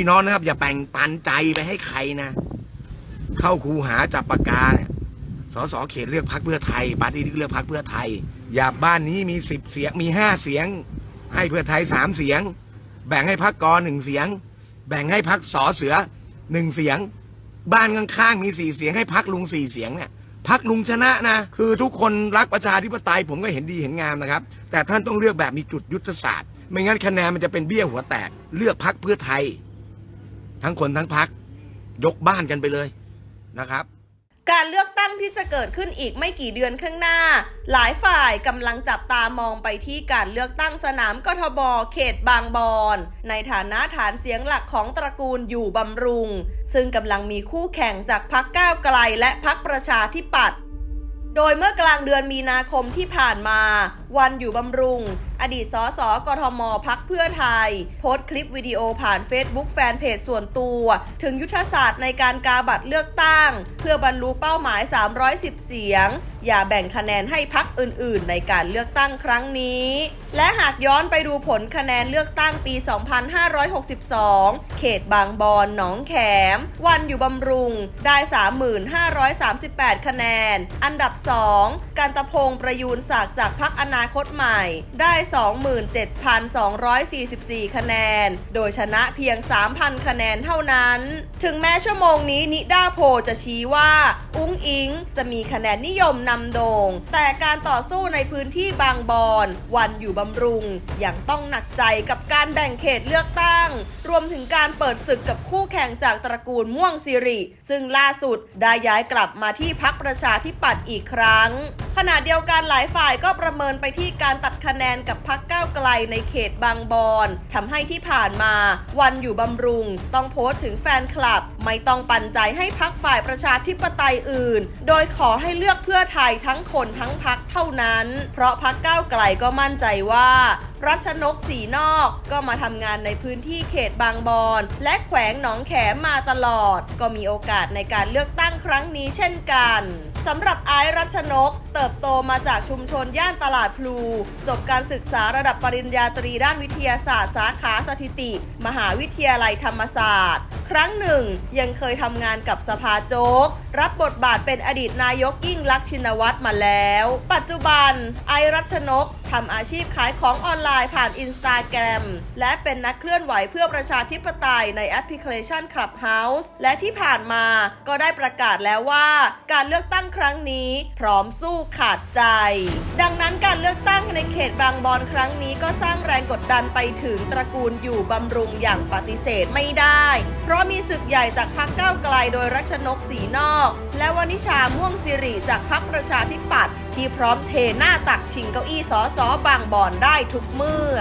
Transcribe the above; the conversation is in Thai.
พี่น้องนะครับ อย่าแบ่งปันใจไปให้ใครนะ เข้าคูหาจับปากกาเนี่ยสสเขตเลือกพักเพื่อไทยปาร์ตี้ลิสเลือกพักเพื่อไทย อย่าบ้านนี้มีสิบเสียงมีห้าเสียง ให้เพื่อไทยสามเสียง แบ่งให้พักกอหนึ่งเสียง แบ่งให้พักสอเสือหนึ่งเสียง บ้านข้างๆมีสี่เสียงให้พักลุงสี่เสียงเนี่ยพักลุงชนะนะ คือทุกคนรักประชาธิปไตยผมก็เห็นดีเห็นงามนะครับ แต่ท่านต้องเลือกแบบมีจุดยุทธศาสตร์ ไม่งั้นคะแนนมันจะเป็นเบี้ยหัวแตก เลือกพักเพื่อไทย ทั้งคนทั้งพักยกบ้านกันไปเลยนะครับ การเลือกตั้งที่จะเกิดขึ้นอีกไม่กี่เดือนข้างหน้า หลายฝ่ายกำลังจับตามองไปที่การเลือกตั้งสนามกทบเขตบางบอน ในฐานะฐานเสียงหลักของตระกูลอยู่บำรุง ซึ่งกำลังมีคู่แข่งจากพักก้าวไกลและพักประชาธิปัตย์โดยเมื่อกลางเดือนมีนาคมที่ผ่านมา วันอยู่บำรุง อดีตสสกทมพักเพื่อไทย โพสต์คลิปวิดีโอผ่าน Facebook แฟนเพจส่วนตัว ถึงยุทธศาสตร์ในการกาบัตรเลือกตั้ง เพื่อบรรลุเป้าหมาย 310 เสียง อย่าแบ่งคะแนนให้พักอื่น ๆ ในการเลือกตั้งครั้งนี้ และหากย้อนไปดูผลคะแนนเลือกตั้งปี 2562 เขตบางบอนหนองแขม วันอยู่บำรุง ได้ 3538 คะแนน อันดับ 2 การตะพงประยูนศักดิ์จากพักอนาคตใหม่ได้27,244 คะแนน โดยชนะเพียง 3,000 คะแนนเท่านั้น ถึงแม้ชั่วโมงนี้นิด้าโพจะชี้ว่า อุ้งอิงจะมีคะแนนนิยมนำโด่ง แต่การต่อสู้ในพื้นที่บางบอนวันอยู่บำรุง ยังต้องหนักใจกับการแบ่งเขตเลือกตั้ง รวมถึงการเปิดศึกกับคู่แข่งจากตระกูลม่วงสิริ ซึ่งล่าสุดได้ย้ายกลับมาที่พักประชาธิปัตย์อีกครั้ง ขณะเดียวกันหลายฝ่ายก็ประเมินไปที่การตัดคะแนนกับพักก้าวไกลในเขตบางบอนทำให้ที่ผ่านมาวันอยู่บำรุง ต้องโพสต์ถึงแฟนคลับ ไม่ต้องปันใจให้พักฝ่ายประชาธิปไตยอื่น โดยขอให้เลือกเพื่อไทยทั้งคนทั้งพักเท่านั้น เพราะพักก้าวไกลก็มั่นใจว่า รัชนกสีนอก ก็มาทำงานในพื้นที่เขตบางบอน และแขวงหนองแขมมาตลอด ก็มีโอกาสในการเลือกตั้งครั้งนี้เช่นกันสำหรับไอซ์รัชนก เติบโตมาจากชุมชนย่านตลาดพลู จบการศึกษาระดับปริญญาตรีด้านวิทยาศาสตร์สาขาสถิติ มหาวิทยาลัยธรรมศาสตร์ ครั้งหนึ่ง ยังเคยทำงานกับสภาโจ๊ก รับบทบาทเป็นอดีตนายกยิ่งลักษณ์ชินวัตรมาแล้ว ปัจจุบันไอรัชนกทำอาชีพขายของออนไลน์ผ่านอินสตาแกรมและเป็นนักเคลื่อนไหวเพื่อประชาธิปไตยในแอปพลิเคชัน Clubhouse และที่ผ่านมาก็ได้ประกาศแล้วว่าการเลือกตั้งครั้งนี้พร้อมสู้ขาดใจ ดังนั้นการเลือกตั้งในเขตบางบอนครั้งนี้ก็สร้างแรงกดดันไปถึงตระกูลอยู่บำรุงอย่างปฏิเสธไม่ได้ เพราะมีศึกใหญ่จากพรรคก้าวไกลโดยรัชนกสีนอก และวนิชาม่วงสิริจากพรรคประชาธิปัตย์ ที่พร้อมเทหน้าตักชิงเก้าอี้สอสอบางบอนได้ทุกเมื่อ